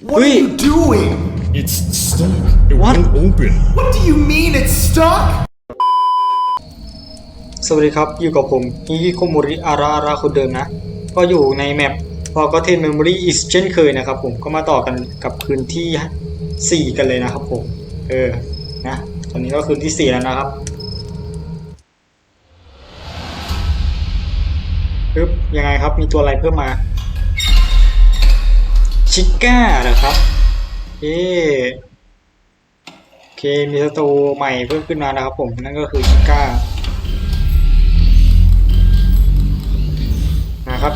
What are Wait. you doing? It's stuck. It What? won't open. What do you mean it's stuck? สวัสดีครับ อยู่กับผมฮิคิโคโมริอาราอาราคนเดิมนะ ก็อยู่ในแมปพอก็เทนเมมโมรี่อีสเช่นเคยนะครับผมก็มาต่อกันกับคืนที่ 4 กันเลยนะครับผม เออ นะ ตอนนี้ก็คืนที่ 4 แล้วนะครับปึ๊บยังไงครับมีตัวอะไรเพิ่มมา ชิก้าเหรอครับเอ๊ะโอเค มีศัตรูใหม่เพิ่มขึ้นมานะครับผมนั่นก็คือชิก้านะครับ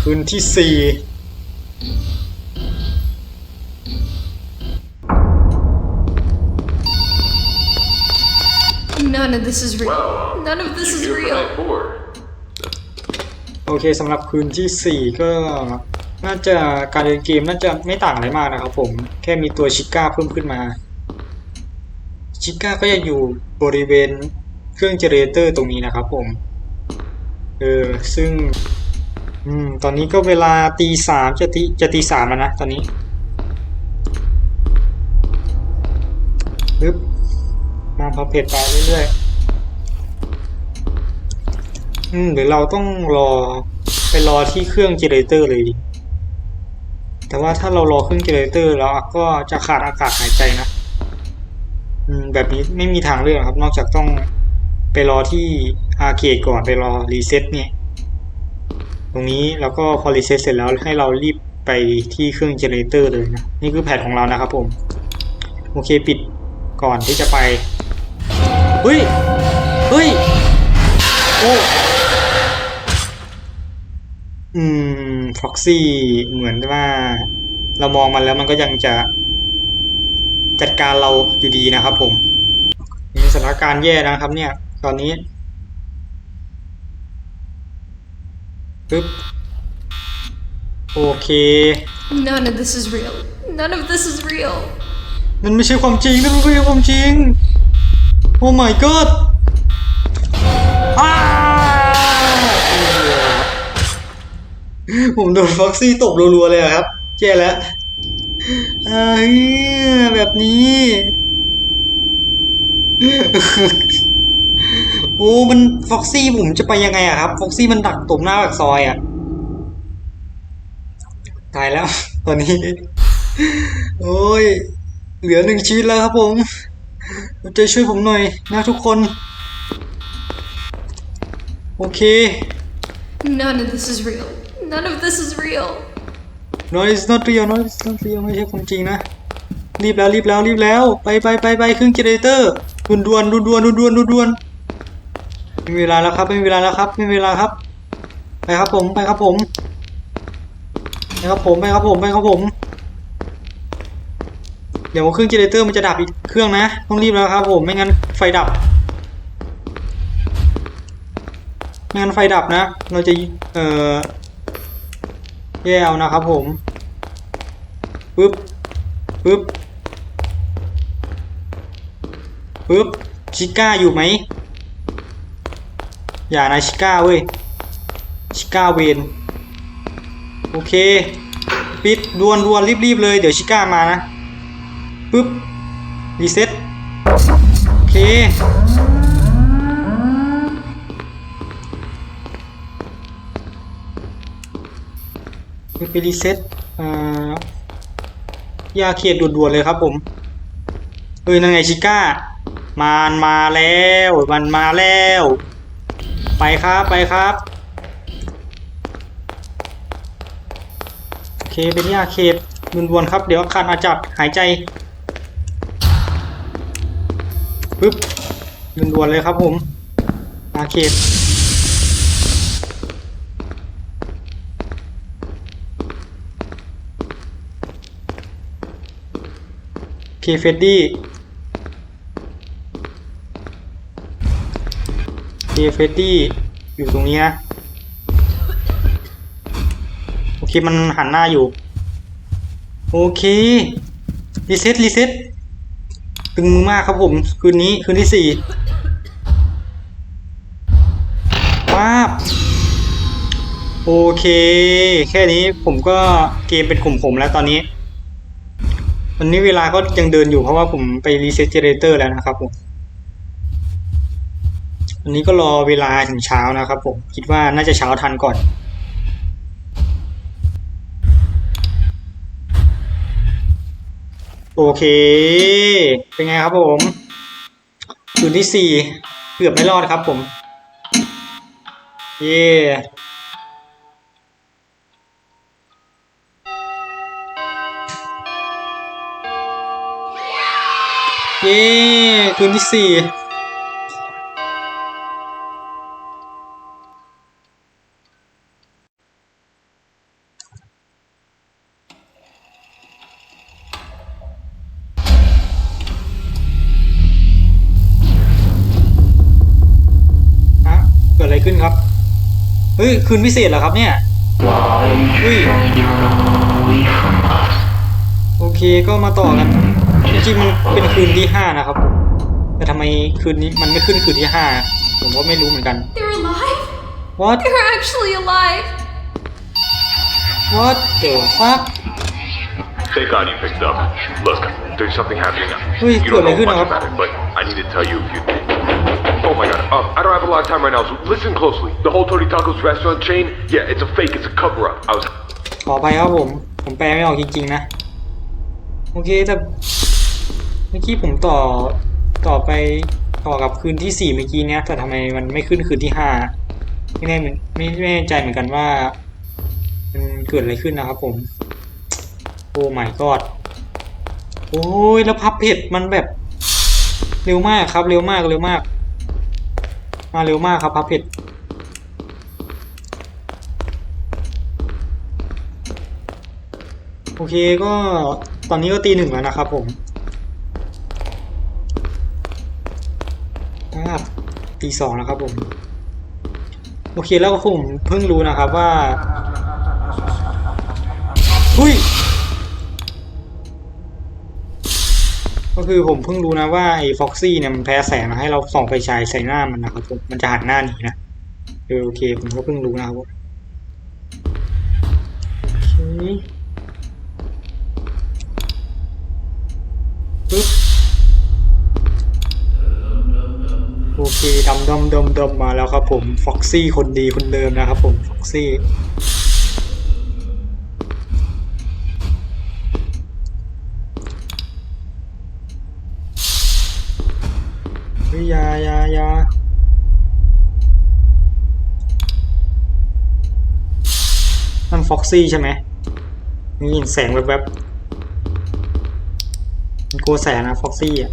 คืนที่สี่ None of this is real. None of this is real. โอเคสำหรับคืนที่สี่ก็ น่าจะการเล่นเกมน่าจะไม่ต่างอะไรมากนะครับผมแค่มีตัวชิก้าเพิ่มขึ้นมา ชิก้าก็ยังอยู่บริเวณเครื่องเจเนเรเตอร์ตรงนี้นะครับผม เออ ซึ่ง อืม ตอนนี้ก็เวลาตีสามจะตีจะตีสามแล้วนะ ตอนนี้ปึ๊บมาพับเพจไปเรื่อยๆ อืมหรือเราต้องรอไปรอที่เครื่องเจเนเรเตอร์เลยดิ แต่ว่าถ้าเรารอเครื่องเจเนเรเตอร์แล้วก็จะขาดอากาศหายใจนะอืมแบบนี้ไม่มีทางเลือกครับ นอกจากต้องไปรอที่อาร์เคก่อนไปรอรีเซ็ตเนี่ยตรงนี้แล้วก็พอรีเซ็ตเสร็จแล้วให้เรารีบไปที่เครื่องเจเนเรเตอร์เลยนะ นี่คือแผนของเรานะครับผม โอเคปิดก่อนที่จะไป เฮ้ย เฮ้ย โอ้ อืมฟ็อกซี่เหมือนว่า เรามองมันแล้วมันก็ยังจะ จัดการเราอยู่ดีนะครับผมมีสถานการณ์แย่นะครับ เนี่ย ตอนนี้ปึ๊บโอเค None of this is real. None of this is real. มันไม่ใช่ความจริงนั่นมันไม่ใช่ความจริงโอ้ my god ผมโดนฟ็อกซี่ตบรัวๆเลยอะครับแย่แล้วเอ้ยแบบนี้ โอ้มันฟ็อกซี่ผมจะไปยังไงอะครับฟ็อกซี่มันดักตบหน้าปากซอยอะตายแล้วตอนนี้ โอ้ย เหลือหนึ่งชีวิตแล้วครับผมใจช่วยผมหน่อยนะทุกคน โอเค None of this is real. None of this is real. no it's not real no it's not real ไม่ใช่ความจริงนะ รีบแล้วรีบแล้วรีบแล้ว ไปไปไปไปเครื่องเจเนเรเตอร์ด่วนด่วนด่วนด่วนด่วนด่วนด่วนไม่มีเวลาแล้วครับไม่มีเวลาแล้วครับไม่มีเวลาครับ ไปครับผมไปครับผมไปครับผมไปครับผมไปครับผม เดี๋ยวเครื่องเจเนเรเตอร์มันจะดับอีกเครื่องนะ ต้องรีบแล้วครับผมไม่งั้นไฟดับไม่งั้นไฟดับนะ เราจะเอ่อ แย่เอานะครับผมปึ๊บปึ๊บปึ๊บชิก้าอยู่ไหมอย่านะชิก้าเว้ยชิก้าเวนโอเคปิดดวนดวนรีบๆเลยเดี๋ยวชิก้ามานะปึ๊บรีเซ็ตโอเค ไปรีเซ็ตอ่ายาเขียดด่วนๆเลยครับผมเอ้ยนั่นไงชิก้ามันมาแล้วมันมาแล้ว ไปครับไปครับโอเคเป็นยาเขตด่วนๆครับ เดี๋ยวคารอาจับหายใจปึ๊บด่วนๆเลยครับผมอาเขต คเฟดดี้เคเฟดดี้อยู่ตรงนี้นะโอเคมันหันหน้าอยู่ โอเค รีเซ็ตรีเซ็ตตึงมือมากครับผม คืนนี้คืนที่สี่ป้าบโอเค แค่นี้ผมก็เกมเป็นกลุ่มผมแล้วตอนนี้ วันนี้เวลาก็ยังเดินอยู่เพราะว่าผมไปรีเซ็ตเจเนเรเตอร์แล้วนะครับผมวันนี้ก็รอเวลาถึงเช้านะครับผมคิดว่าน่าจะเช้าทันก่อนโอเค เป็นไงครับผมคืนที่สี่เกือบไม่รอดครับผม เย่ เย่คืนที่สี่ฮะเกิดอะไรขึ้นครับ เฮ้ย คืนพิเศษเหรอครับเนี่ยเฮ้ยโอเค ก็มาต่อกัน จริงๆมันเป็นคืนที่ห้านะครับผมแต่ทำไมคืนนี้มันไม่ขึ้นคืนที่ห้าผมก็ไม่รู้เหมือนกัน They're alive? What They're actually alive. What the fuck Thank God you picked up. Look, there's something happening now. Ui, you don't know good, much good. about it, but I need to tell you a few things. Oh my God, um, I don't have a lot of time right now, so listen closely. The whole Tony Tacos restaurant chain, yeah, it's a fake, it's a cover-up. I was ขอไปครับผม ผมแปลไม่ออกจริงๆนะ โอเคแต่เมื่อกี้ผมต่อต่อไปต่อกับคืนที่สี่เมื่อกี้เนี้ยแต่ทำไมมันไม่ขึ้นคืนที่ห้าไม่แน่ไม่ไม่แน่ใจเหมือนกันว่า มันเกิดอะไรขึ้นนะครับผม โอ้ my god โอ้ยแล้วพับเพจมันแบบเร็วมากครับ เร็วมากเร็วมาก มาเร็วมากครับพับเพจโอเคก็ตอนนี้ก็ตีหนึ่งแล้วนะครับผม ตีสองแล้วครับผม โอเคแล้วก็ผมเพิ่งรู้นะครับว่าอุ้ยก็คือผมเพิ่งรู้นะว่าไอ้ฟ็อกซี่เนี่ยมันแพ้แสงมาให้เราส่องไฟฉายใส่หน้ามันนะครับผมมันจะหันหน้าหนีนะเออโอเคผมก็เพิ่งรู้นะครับโอเค โอเคดำดำดำดำมาแล้วครับผมฟ็อกซี่คนดีคนเดิมนะครับผมฟ็อกซี่เฮ้ยยายายานั่นฟ็อกซี่ใช่ไหมนี่เห็นแสงแวบๆมันกลัวแสงนะฟ็อกซี่อะ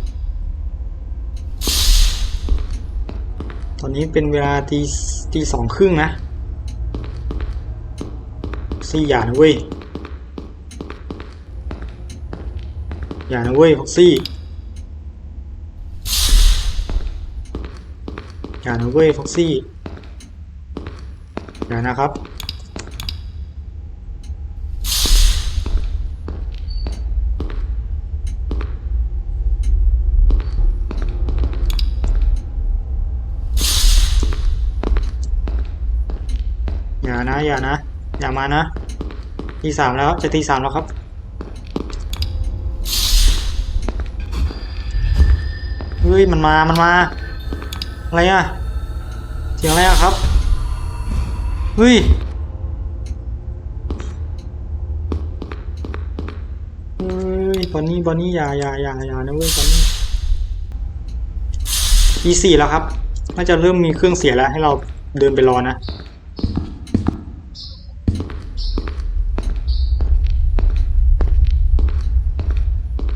นี้เป็นเวลาตีตีสองครึ่งนะซี่อย่านะเว้ย อย่านะเว้ยฟ็อกซี่ อย่านะเว้ยฟ็อกซี่ อย่านะครับ อย่านะ อย่ามานะ ทีสามแล้วจะทีสามแล้วครับ เฮ้ย มันมา มันมา อะไรอะเสียงอะไรอะครับ เฮ้ย เฮ้ยบอนนี่บอนนี่อย่าอย่าอย่าอย่านะเว้ยบอนนี่ทีสี่แล้วครับ น่าจะเริ่มมีเครื่องเสียแล้วให้เราเดินไปรอนะ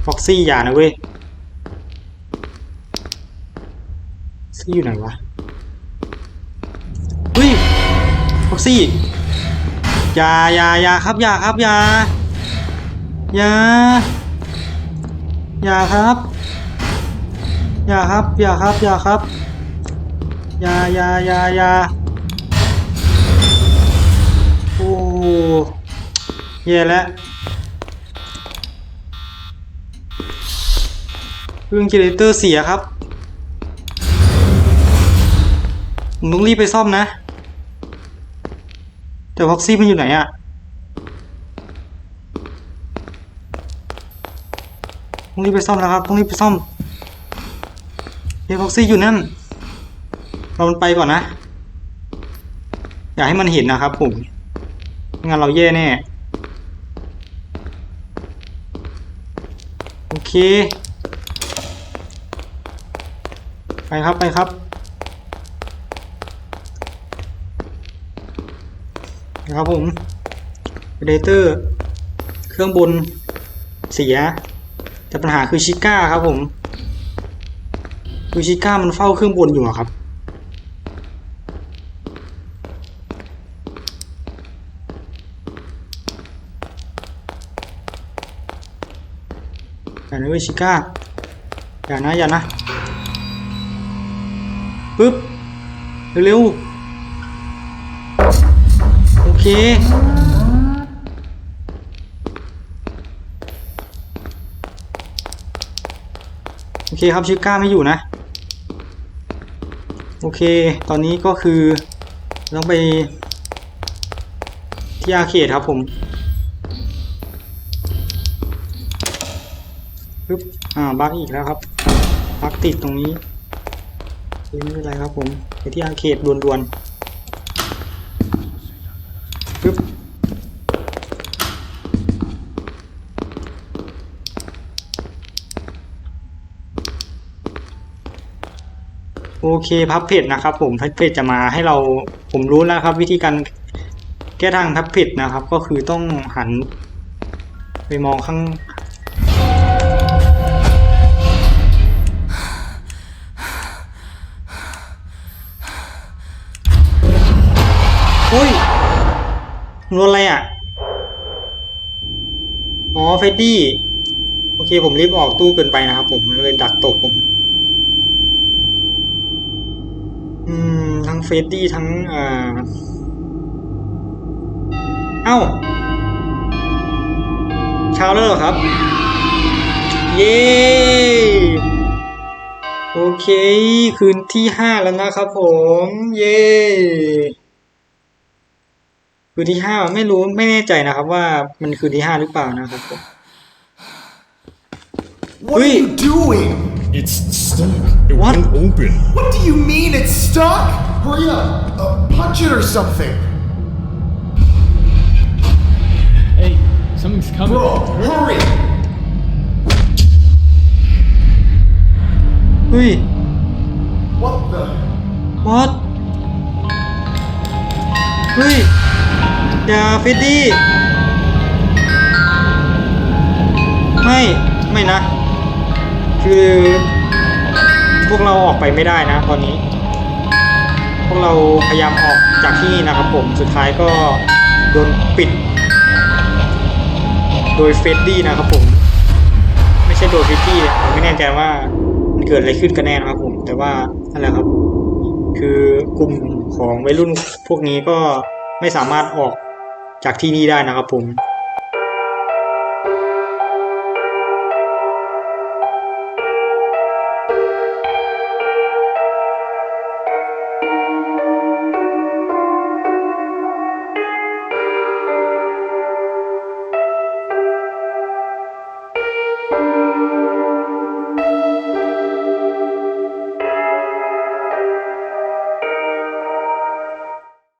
ฟ็อกซี่อย่านะเว้ยซี่อยู่ไหนวะเฮ้ยฟ็อกซี่อย่าอย่าอย่าครับอย่าครับอย่าอย่าอย่าครับอย่าครับอย่าครับอย่าครับอย่าอย่าอย่าอย่าโอ้แย่แล้ว เครื่องเจเนเรเตอร์เสียครับผมต้องรีบไปซ่อมนะ แต่พ็อกซี่มันอยู่ไหนอะต้องรีบไปซ่อมแล้วครับต้องรีบไปซ่อมเฮ้พ็อกซี่อยู่นั่น เรามันไปก่อนนะ อย่าให้มันเห็นนะครับผมไม่งั้นเราแย่แน่ โอเค ไปครับไปครับนะครับผมเดเตอร์เครื่องบนเสีย แต่ปัญหาคือชิก้าครับผมคือชิก้ามันเฝ้าเครื่องบนอยู่อะครับ อย่านะเว้ยชิก้า อย่านะอย่านะ ปึ๊บ เร็วๆ โอเค โอเคครับชิก้าไม่อยู่นะ โอเค ตอนนี้ก็คือต้องไปที่อาเคดครับผมปึ๊บ อ่า บักอีกแล้วครับ บักติดตรงนี้ ไม่เป็นไรครับผมไปที่อาเคดด่วนๆปึ๊บโอเคพับเพจนะครับ ผมพับเพจจะมาให้เราผมรู้แล้วครับ วิธีการแก้ทางพับเพจนะครับ ก็คือต้องหัน ไปมองข้าง รถอะไรอะ อ๋อเฟดดี้ โอเค ผมรีบออกตู้เกินไปนะครับผมมันเลยดักตกผม อืม ทั้งเฟดดี้ทั้งอ่าเอ้าเช้าแล้วเหรอครับ เย้โอเค คืนที่ห้าแล้วนะครับผม เย้ คืนที่ห้าไม่รู้ไม่แน่ใจนะครับว่ามันคืนที่ห้าหรือเปล่านะครับผม What Wait. are you doing? It's stuck. It What? won't open. What do you mean it's stuck? Hurry up. Uh, punch it or something. Hey, something's coming. Bro, hurry. เฮ้ย What the? what เฮ้ย อย่าเฟดดี้ ไม่ ไม่นะ คือ พวกเราออกไปไม่ได้นะตอนนี้ พวกเราพยายามออกจากที่นี่นะครับผม สุดท้ายก็โดนปิด โดยเฟดดี้นะครับผม ไม่ใช่โดยเฟดดี้ผมไม่แน่ใจว่ามันเกิดอะไรขึ้นกันแน่นะครับผม แต่ว่านั่นแหละครับ คือกลุ่มของวัยรุ่นพวกนี้ก็ไม่สามารถออก จากที่นี่ได้นะครับผม